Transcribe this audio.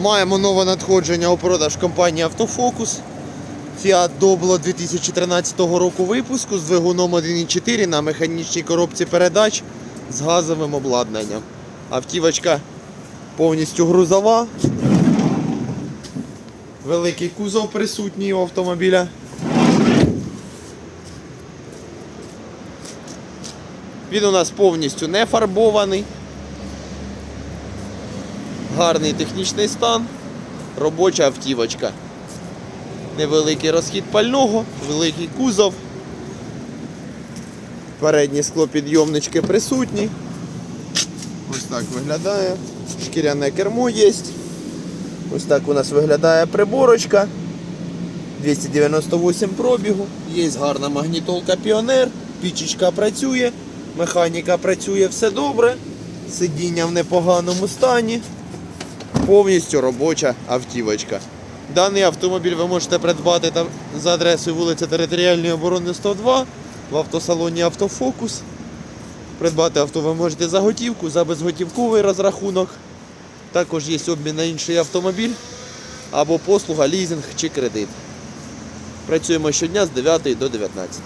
Маємо нове надходження у продаж компанії Автофокус. Fiat Doblo 2013 року випуску з двигуном 1.4 на механічній коробці передач з газовим обладнанням. Автівочка повністю грузова. Великий кузов присутній у автомобіля. Він у нас повністю не фарбований. Гарний технічний стан, робоча автівочка. Невеликий розхід пального, великий кузов. Передні склопідйомнички присутні. Ось так виглядає. Шкіряне кермо є. Ось так у нас виглядає приборочка. 298 пробігу. Є гарна магнітолка Піонер. Пічечка працює, механіка працює все добре. Сидіння в непоганому стані. Повністю робоча автівочка. Даний автомобіль ви можете придбати там за адресою вулиця Територіальної оборони 102 в автосалоні Автофокус. Придбати авто ви можете за готівку, за безготівковий розрахунок. Також є обмін на інший автомобіль або послуга, лізинг чи кредит. Працюємо щодня з 9 до 19.